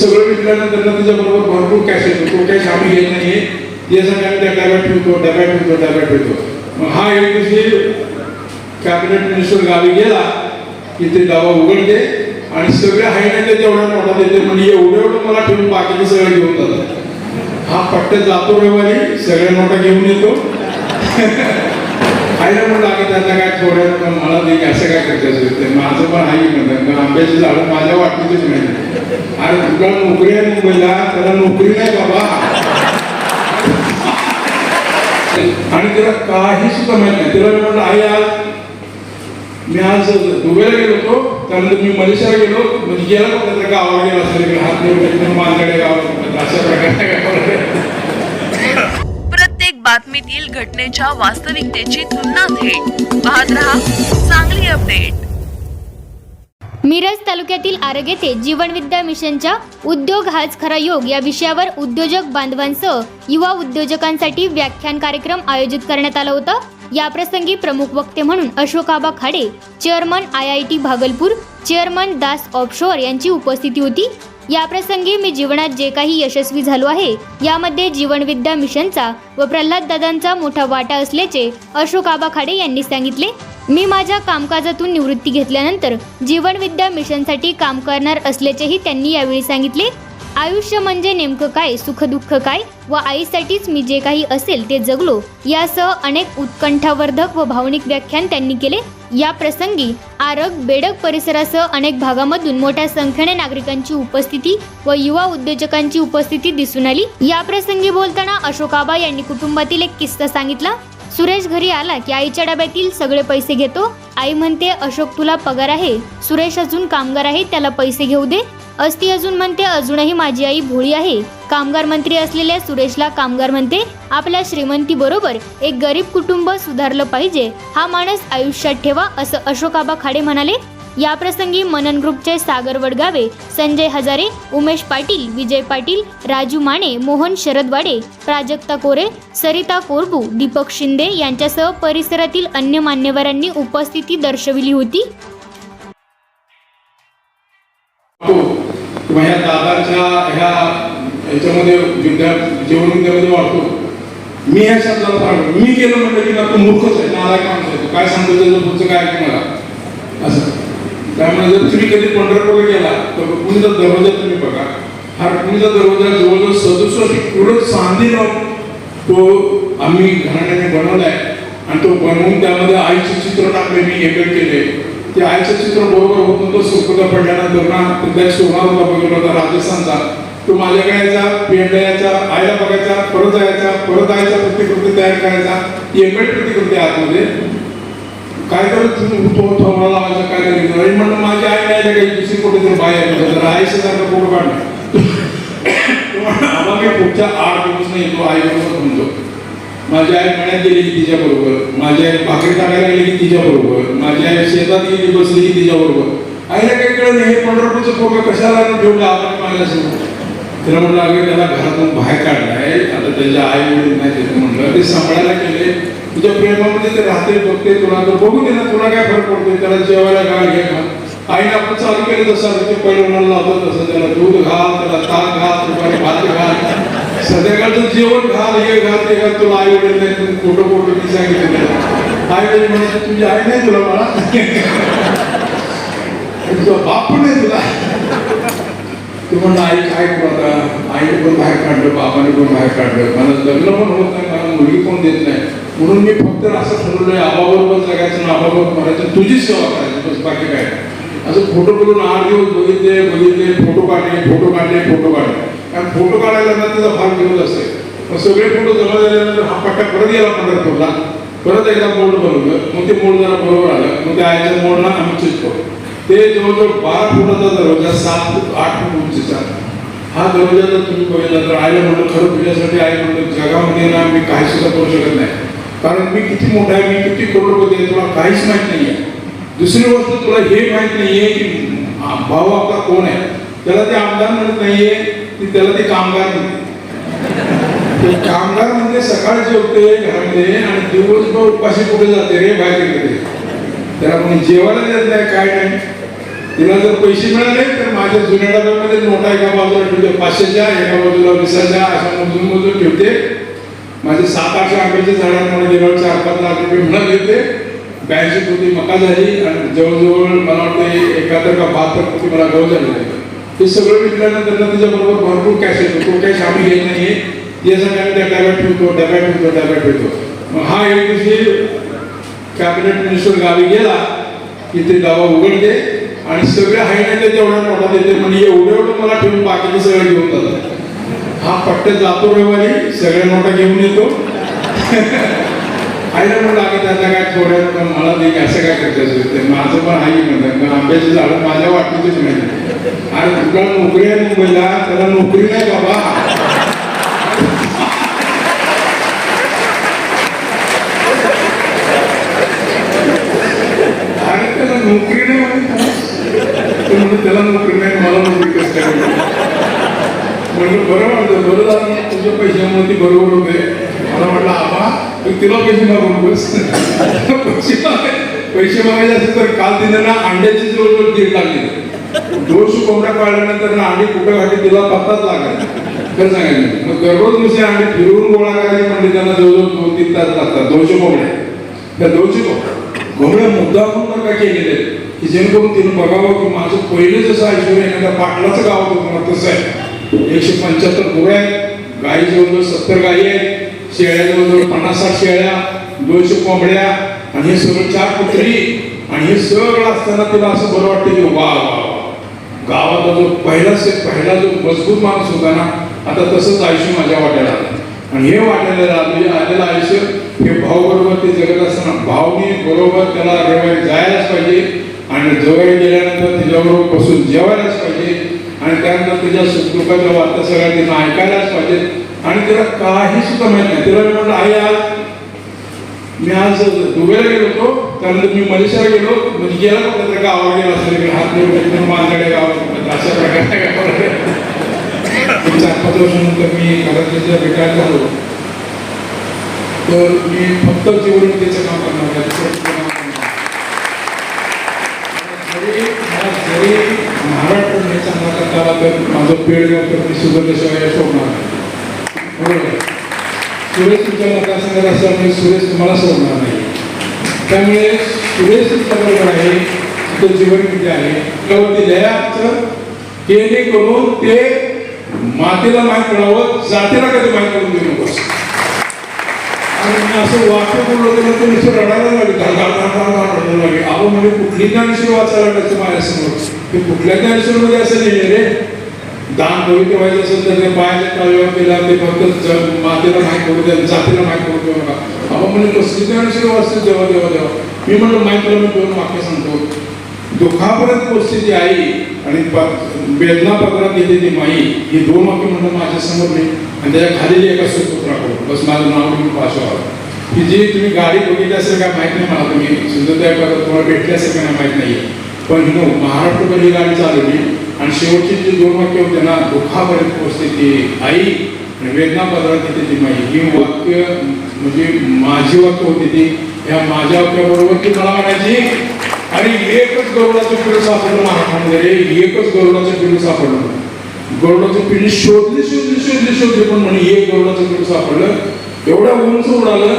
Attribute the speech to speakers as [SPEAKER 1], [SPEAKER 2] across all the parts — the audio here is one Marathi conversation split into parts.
[SPEAKER 1] सगळं विकल्यानंतर ना त्याच्याबरोबर भरपूर कॅश येतो. तो कॅश आम्ही घेत नाहीये. ते आम्ही त्या डब्यात ठेवतो डब्यात ठेवतो डब्यात ठेवतो. मग हा एक दिवशी कॅबिनेट मिनिस्टर गावी गेला की ते डबा उघडते आणि सगळे आहे ते तेवढ्या मोठा देते. म्हणजे एवढं एवढं मला ठेवून बाकीचे सगळं घेऊन जातात. हा पट्ट्यात जातो रविवारी सगळ्या नोटा घेऊन येतो. आईला म्हणलं आम्ही त्यांना काय थोड्या पण मला नाही असं काय करायचं ते माझं पण आई म्हणतात. आंब्याची झाडं माझ्या वाटणीचीच नाही. अरे तुला नोकरी आहे मुंबईला त्याला नोकरी नाही बाबा. आणि त्याला काही सुद्धा माहीत नाही. त्याला मी म्हटलं आई आज मी आज दुबईला गेलो होतो. त्यानंतर मी मलेशियाला गेलो. म्हणजे गेला होता त्या गावाला गेला असेल की हात नेऊन मानकडे गावाला अशा प्रकारे.
[SPEAKER 2] प्रत्येक बातमीतील घटनेच्या वास्तविकतेची तुलना थेट. पाहत राहा चांगली अपडेट
[SPEAKER 3] मिरज तालुक्यातील आरग येथे जीवनविद्या मिशनच्या उद्योग हाच खरा योग या विषयावर उद्योजक बांधवांसह युवा उद्योजकांसाठी व्याख्यान कार्यक्रम आयोजित करण्यात आला होता. या प्रसंगी प्रमुख वक्ते म्हणून Ashokaba Khade chairman I I T Bhagalpur chairman Das Offshore यांची उपस्थिती होती. या प्रसंगी मी जीवनात जे काही यशस्वी झालो आहे यामध्ये जीवनविद्या मिशनचा व प्रल्हाद दादांचा मोठा वाटा असल्याचे अशोकाबा खाडे यांनी सांगितले. मी माझ्या कामकाजातून निवृत्ती घेतल्यानंतर जीवनविद्या मिशनसाठी काम करणार असल्याचेही त्यांनी यावेळी सांगितले. आयुष्य म्हणजे नेमकं काय सुखदुःख काय व आईसाठीच मी जे काही असेल ते जगलो यासह अनेक उत्कंठावर्धक व भावनिक व्याख्यान त्यांनी केले. या प्रसंगी आरग बेडक परिसरासह अनेक भागामधून मोठ्या संख्येने नागरिकांची उपस्थिती व युवा उद्योजकांची उपस्थिती दिसून आली. या प्रसंगी बोलताना अशोकाबा यांनी कुटुंबातील एक किस्सा सांगितला. सुरेश घरी आला की आईच्या डब्यातील सगळे पैसे घेतो. आई म्हणते अशोक तुला पगार आहे. सुरेश अजून कामगार आहे त्याला पैसे घेऊ दे. अस्ती अजून म्हणते अजूनही माझी आई भोळी आहे. कामगार मंत्री असलेल्या सुरेशला कामगार म्हणते आपल्या श्रीमंती बरोबर एक गरीब कुटुंब सुधारलं पाहिजे. हा माणूस आयुष्यात ठेवा असं अशोकाबा खाडे म्हणाले. याप्रसंगी मनन ग्रुपचे सागर वडगावे संजय हजारे उमेश पाटील विजय पाटील राजू माने मोहन शरदवाडे प्राजक्ता कोरे सरिता कोरबू दीपक शिंदे यांच्यासह परिसरातील अन्य मान्यवरांनी उपस्थिती दर्शविली होती.
[SPEAKER 1] ह्या दादाच्या ह्या ह्याच्यामध्ये विद्या जीवन विद्यामध्ये वाटतो मी ह्या शब्दाला सांगतो मी केलं म्हटलं की ना तू मूर्खच आहे नालायक माणूस आहे. काय सांगतो त्याचं पुढचं काय ऐकणार? असं. त्यामुळे जर तुम्ही कधी पंढरपूरला गेला तर पुणेचा दरवाजा तुम्ही बघा. हा पुणेचा दरवाजा जवळजवळ सदुसष्ट पूर्ण चांदीनं तो आम्ही घराण्याने बनवलाय. आणि तो बनवून त्यामध्ये आईचे चित्र टाकले मी एकट केले. ते आईचं चित्र बरोबर होत नव्हतं सुखदा पडल्यानंतर ना तिथला सोहळा होता बघितला होता राजस्थानचा. तो माझ्याकडे यायचा पेंडा यायचा आईला बघायचा परत जायचा परत आईचा प्रतिकृती तयार करायचा एमएड प्रतिकृती आतमध्ये काय करत तुम्ही उठतो थोडा लावायचा काय करायचं म्हणलं माझी आई नाही काही दुसरी कुठे तरी बाहेर जर आईशी सारखं फोटो काढणार आम्हा मी पुढच्या आठ दिवस नाही येतो आई बरोबर म्हणतो माझी आई मण्यात गेली की तिच्या बरोबर. माझी आई भाकरी टाकायला गेली की तिच्या बरोबर. माझी आई शेतात गेली बसली की तिच्या बरोबर. आईला काही कळलं नाही हे पंढरपूरचं फोटो कशाला ठेवलं आपण माझ्यासमोर तर म्हणलं आम्ही त्याला घरातून बाहेर काढलाय आता त्याच्या आई वडील नाही त्याचं म्हणलं ते सांभाळायला गेले. तुझ्या प्रेमामध्ये ते राहते बघते तुला. तर बघू दे ना तुला काय फरक पडतोय? त्याला जेवायला घाल घे घाल आईने आपण चालू केलं तसं ते पहिलं लावतो तसं. त्याला दूध घाल त्याला ताक घाल दुपारी भात घाल. संध्याकाळचं जेवण घाल हे घाल ते घाल. तुला आई वडील नाही तुम्ही कुठं फोटो मी सांगितलं. आई वडील म्हणायचे तुझी आई नाही तुला मला. तुझा बाप नाही तुला. तू म्हणलं आई काय करू आता? आईने पण बाहेर काढलं बाबाने पण बाहेर काढलं? मला लग्न पण होत नाही मला मुलगी पण देत नाही. म्हणून मी फक्त असं ठरवलंय आबाबरोबर जगायचं ना आबाबरोबर मरायचं तुझीच सेवा करायची बस बाकी काय नाही. असं फोटो करून आठ दिवस बघितले बघितले फोटो काढले फोटो काढले फोटो काढले. कारण फोटो काढायला ना त्याचा फार दिवस असते. मग सगळे फोटो जमा झाल्यानंतर हा पट्टा परत गेला पंढरपूरला. परत एकदा मोड बनवलं. मग ते मोड जरा बरोबर आलं. मग त्या आईच्या मोडला आम्ही चिटको ते जवळजवळ बारा फुटाचा दरवाजा सात फूट आठ फूट उंचीचा. हा दरवाजा जर तुम्ही बघितला तर आईला म्हणलं खरं तुझ्यासाठी आई म्हणलं जगामध्ये ना मी काही सुद्धा करू शकत नाही. कारण मी किती मोठा आहे मी किती करोडपती आहे तुला काहीच माहीत नाही आहे दुसरी गोष्ट तुला हे माहीत नाहीये की भाऊ आपला कोण आहे? त्याला ते आमदार म्हणत नाहीये की त्याला ते कामगार म्हणते. ते कामगार म्हणजे सकाळी जेवते घरामध्ये आणि दिवसभर उपाशी कुठे जाते रे बाहेर गेले त्याला कोणी जेवायला देत नाही काय नाही. तिला जर पैसे मिळाले तर माझ्या जुन्या डब्यामध्ये नोटा एका बाजूला ठेवते पाचशेच्या एका बाजूला विसाच्या अशा मोजून मोजून ठेवते. माझे सात आठशे आंब्याचे झाडांमुळे गेल्या चार पाच लाख रुपये मिळाले येते ब्याऐंशी कोटी मका झाली आणि जवळजवळ मला वाटतं एकाहत्तर का बहात्तर कोटी मला गहू झाले हे सगळं विकल्यानंतर त्याच्याबरोबर भरपूर कॅश येतो. तो कॅश आम्ही घेत नाही ते आम्ही त्या डब्यात ठेवतो डब्यात ठेवतो डब्यात ठेवतो. मग हा एक दिवशी कॅबिनेट मिनिस्टर गावी गेला की ते दावा उघडते आणि सगळे हायनाचे तेवढ्या नोटा देते म्हणजे एवढं एवढं मला ठेवून बाकीचे सगळे घेऊन जातात. हा पट्ट जातो रविवारी सगळ्या नोटा घेऊन येतो. आईला म्हणलं लागेल त्यांना काय थोड्या मला नाही असं काय करायचं ते माझं पण आई म्हणतात पण आंब्याची झाडं माझ्या वाटणीचीच नाही आणि तुला नोकरी आहे मुंबईला त्याला नोकरी नाही बाबा आणि त्याला नोकरी नाही म्हणजे तो म्हणून त्याला नोकरी नाही मला नोकरी कसं काय म्हणलं बरं वाटतं बरं झालं तुझ्या पैशामुळे बरोबर होते मला म्हटलं आबा तू तिला पैसे मागून बस पैसे पैसे मागायचे असेल तर काल तिने ना अंड्याची जवळजवळ दीड लागली दोनशे कोंबड्या पाळल्यानंतर ना अंडी कुठं तिला पत्ताच लागला खरं सांगायचं मग दररोज नुसते अंडे फिरवून गोळा करायचे म्हणजे त्यांना जवळजवळ दोन तीन तास लागतात. दोनशे कोंबड्या त्या दोनशे कोंबड्या कोंबड्या मुद्दा म्हणून का केलेले. की जेणेकरून तिने बघावं की माझं पहिलं जसं ऐश्वर्य एखाद्या पाटलाचं गाव होतं मला तसं आहे. एकशे पंच्याहत्तर गुरं आहेत गायी जवळजवळ सत्तर गायी आहेत शेळ्या जवळजवळ पन्नास साठ शेळ्या दोनशे कोंबड्या आणि हे सगळं चार कुत्री आणि हे सगळं असताना तिला असं बरं वाटतं की वा वा गावाचा जो पहिला से पहिला जो मजबूत माणूस होता ना आता तसंच आयुष्य माझ्या वाट्याला आणि हे वाटलेलं आलेलं म्हणजे आलेलं आयुष्य हे भाऊ बरोबर ते जगत असताना भावनी बरोबर त्याला रविवारी जायलाच पाहिजे आणि जवळ गेल्यानंतर तिच्याबरोबर बसून जेवायलाच पाहिजे आणि त्यानंतर तिच्या सुखदुःखाच्या वार्ता सगळ्या तिथं ऐकायलाच पाहिजे. आणि तिला काही सुद्धा माहीत नाही. तिला म्हणलं म्हटलं आई आज मी आज दुबईला गेलो होतो. त्यानंतर मी मलेशियाला गेलो. म्हणजे गेला होता त्या गावाला गेला असेल हात देऊन मानकडे गावात अशा प्रकारे. एक वर्षानंतर मी घरातल्या रिटायर झालो तर मी फक्त जीवनतेचं काम करणार काम करणार जरी मला जरी महाराष्ट्र नाही चांगला करता आला तर माझं पेडगाव तर मी सुगंधशिवाय सोडणार. बरोबर सुरेश तुमच्या मतदारसंघात असल्यामुळे सुरेश तुम्हाला सोडणार नाही. त्यामुळे सुरेश तुमच्या बरोबर आहे तो जीवन किती आहे. त्यावरती लयाचं केले करून ते मातेला माहीत मिळावं जातीला कधी माहीत करून देऊ नकोस. आणि मी असं वाक्य बोललो तर ते नुसतं रडायला लागले रडायला लागले. अहो म्हणजे कुठली ज्ञानेश्वर वाचायला लागतं माझ्यासमोर. ते कुठल्या ज्ञानेश्वरमध्ये असं नाही रे. दान पवित्र व्हायचं असेल तर ते पायाच्या तळव्यावर केला ते फक्त मातेला माहीत करू द्या जातीला माहीत करू देऊ नका अहो म्हणजे कसली ज्ञानेश्वर वाचते जेव्हा देवा देवा मी म्हणलं माहितीला मी दोन वाक्य सांगतो. दुःखापर्यंत पोचलेली ती आई आणि वेदना पत्रात गेलेली ती माई ही दोन वाक्य म्हणून माझ्यासमोर नाही. आणि त्याच्याखाली एका सुपुत्राकडून बस माझं नाव तुम्ही पास की जी तुम्ही गाडी बघितली असेल काय माहीत नाही मला तुम्ही. सुंदरता तुम्हाला भेटली असेल काय नाही माहीत नाही पण हिनो महाराष्ट्रभर ही गाडी चालवली. आणि शेवटची जी दोन वाक्य होते ना दुःखापर्यंत पोहोचते ती आई आणि वेदना पत्रात येते ती माई ही वाक्य म्हणजे माझी वाक्य होती ती. ह्या माझ्या वाक्याबरोबर ती मला म्हणायची आणि एकच गरुडाचं पिढी सापडलं महाराष्ट्रामध्ये रे एकच गरुडाचं पिढी सापडलं. गरुडाचं पिढी शोधली शोधली शोधली शोधली पण म्हणे एक गरुडाचं पिढी सापडलं. एवढं उंच उडालं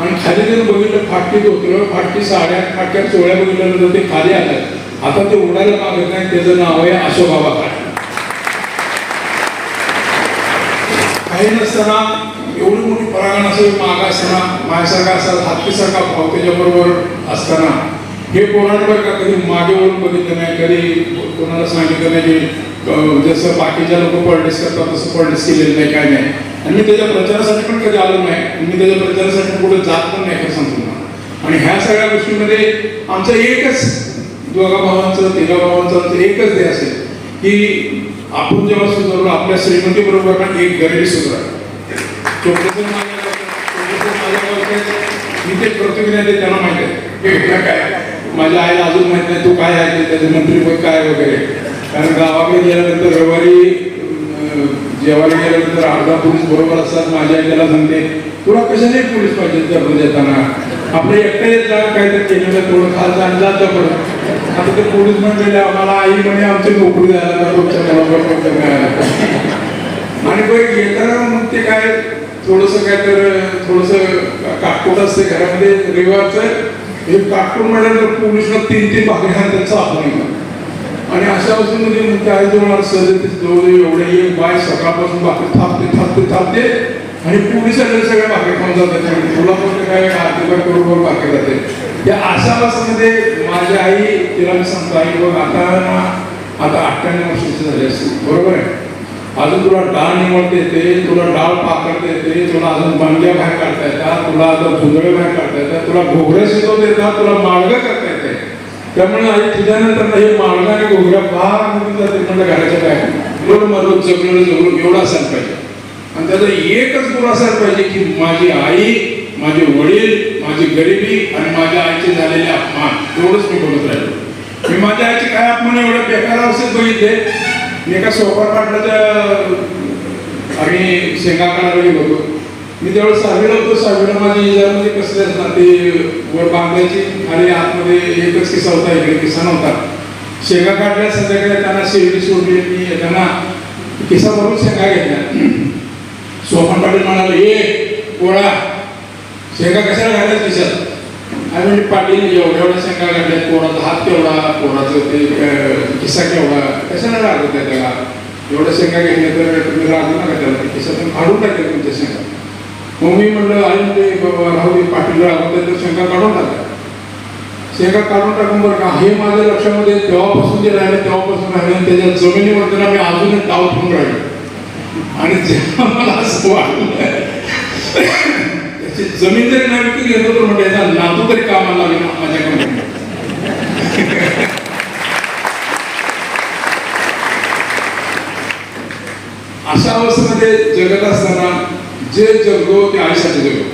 [SPEAKER 1] आणि खाली त्यानं बघितलं फाटकीत उतरलं फाटकी साड्या फाटक्या चोळ्या बघितल्यानंतर ते खाली आलं. आता ते उडायला मागत नाही त्याचं नाव आहे अशोकाबा काय काही नसताना एवढी मोठी परागण असेल माग असताना माझ्यासारखा असा हातकीसारखा भाव त्याच्याबरोबर असताना हे पोरांवर का कधी मागे वळून बघितलं नाही कधी कोणाला सांगितलं नाही की जसं बाकीच्या लोक पॉलिटिक्स करतात तसं पॉलिटिक्स केलेलं नाही काय नाही. आणि मी त्याच्या प्रचारासाठी पण कधी आलो नाही. मी त्याच्या प्रचारासाठी पुढे जात पण नाही खरं सांगतो तुम्हाला. आणि ह्या सगळ्या गोष्टींमध्ये आमचं एकच दोघा भावांचं तिघा भावांचं एकच ध्येय असेल की आपण जेव्हा सुधारलो आपल्या श्रीमंती बरोबर ना एक गरिबी सुधारा. मी ते प्रतिज्ञा ते त्यांना माहिती आहे. काय माझ्या आईला अजून माहीत नाही तू काय आहे त्याचं त्याचे मंत्रीपद काय वगैरे. कारण गावाकडे गेल्यानंतर रविवारी जेवायला गेल्यानंतर अर्धा पोलीस बरोबर असतात माझ्या आईला सांगते तुला कशाने पोलीस पाहिजे दर्द देताना आपलं एकट्या येत जा काहीतरी केलेलं थोडं खालचं आणि जात पण आता ते पोलीस म्हणलेले आम्हाला आई म्हणे आमची नोकरी द्यायला आणि बघ घेताना मग ते काय थोडस काय तर थोडस काटकोट असते घरामध्ये रविवारचं म्हणजे हे काटकोट म्हटल्यानंतर पोलिसला तीन तीन भागे खात त्यांचा अपमान आणि अशा अवस्थेमध्ये मग काय जवळ सहज जवळ एवढे एक बाय सकाळपासून भाकरी थापते थापते थापते. आणि पोलीस सगळ्या सगळे भाकरी खाऊन जातात. आणि तुला पण काय आर्थिक बरोबर भाकरी जाते त्या अशा अवस्थेमध्ये माझी आई तिला मी सांगतो आई बघ आता आता अठ्ठ्याण्णव वर्षाची झाली असते. बरोबर आहे? अजून तुला डाळ निवडता येते तुला डाळ पाकडता येते तुला अजून बांग्या बाहेर काढता येतात तुला आता झुंजळे बाहेर काढता येतात तुला घोगऱ्या शिकवता येतात तुला माळगं करता येते. त्यामुळे आई तुझ्यानंतर हे माळगा आणि घोगऱ्या फार मोठी जाते म्हणजे घराच्या बाहेर. एवढं मधून जगलेलं जगलं एवढं असायला पाहिजे. आणि त्याचा एकच गुण असायला पाहिजे की माझी आई माझे वडील माझी गरिबी आणि माझ्या आईचे झालेले अपमान. एवढंच मी बोलत राहिलो. मी माझ्या आईचे काय अपमान एवढे बेकार असेल बघितले? एका सोपा पाटलाच्या आम्ही शेंगा काढायला गेलो होतो. मी त्यावेळेस सहावीला होतो सहावीला माझी इजामध्ये कसले असतात ते वर बांधायची आणि आतमध्ये एकच किस्सा होता इकडे किस्सा नव्हता. शेंगा काढल्या संध्याकाळी त्यांना शेवटी सोडली मी त्यांना किस्सा भरून शेंगा घेतल्या. सोपन पाटील म्हणाले ए पोळा शेंगा कशाला घालायच किशात म्हणजे पाटील एवढ्या एवढ्या शेंगा काढल्या कोणाचा हात केवढा कोणाचं ते किस्सा केवढा कशाला लागत आहे त्याला? एवढ्या शेंगा घेतल्या तर तुम्ही राहू नका त्याला किस्सा तुम्ही काढून टाकले तुमच्या शेंगा मग मी म्हणलं आई ते राहू दे पाटील राहू तर शेंगा काढून टाका. शेंगा काढून टाकून बरं का हे माझ्या लक्षामध्ये तेव्हापासून जे राहिले तेव्हापासून राहिले आणि त्याच्या जमिनीवरती ना मी अजूनही डाव ठेवून राहिलो. आणि जेव्हा मला असं वाटलं जमीन जरी नाही विकत घेतो तर म्हणजे याचा नातू तरी कामाला लागेल माझ्या कंपनीत अशा अवस्थेमध्ये जगत असताना जे जगलो ते आयुष्याचे जगलो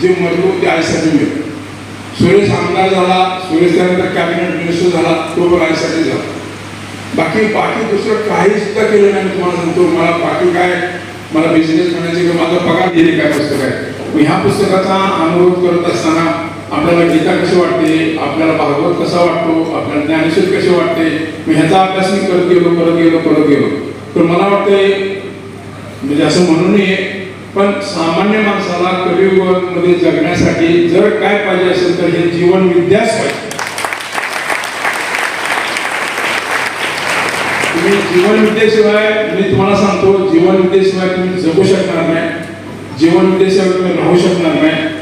[SPEAKER 1] जे मरलो ते आयुष्याचे मिळतो सुरेश आमदार झाला सुरेश त्यानंतर कॅबिनेट मिनिस्टर झाला तो पण आईसाठी झाला. बाकी बाकी दुसरं काही सुद्धा केलं नाही मी तुम्हाला सांगतो. मला बाकी काय मला बिझनेस म्हणायचे की माझा पगार दिले काय पुस्तक आहे? मी ह्या पुस्तकाचा अनुरोध करत असताना आपल्याला गीता कशी वाटते आपल्याला भागवत कसा वाटतो आपल्याला ज्ञानेश्वर कसे वाटते मी ह्याचा अभ्यास मी करत गेलो करत गेलो करत गेलो. तर मला वाटते म्हणजे असं म्हणू नये पण सामान्य माणसाला कलियुगामध्ये जगण्यासाठी जर काय पाहिजे असेल तर हे जीवन विद्याच पाहिजे. तुम्ही जीवनविद्येशिवाय मी तुम्हाला सांगतो जीवन विद्येशिवाय तुम्ही जगू शकणार नाही. जीवनविद्येशिवाय तुम्ही राहू शकणार नाही.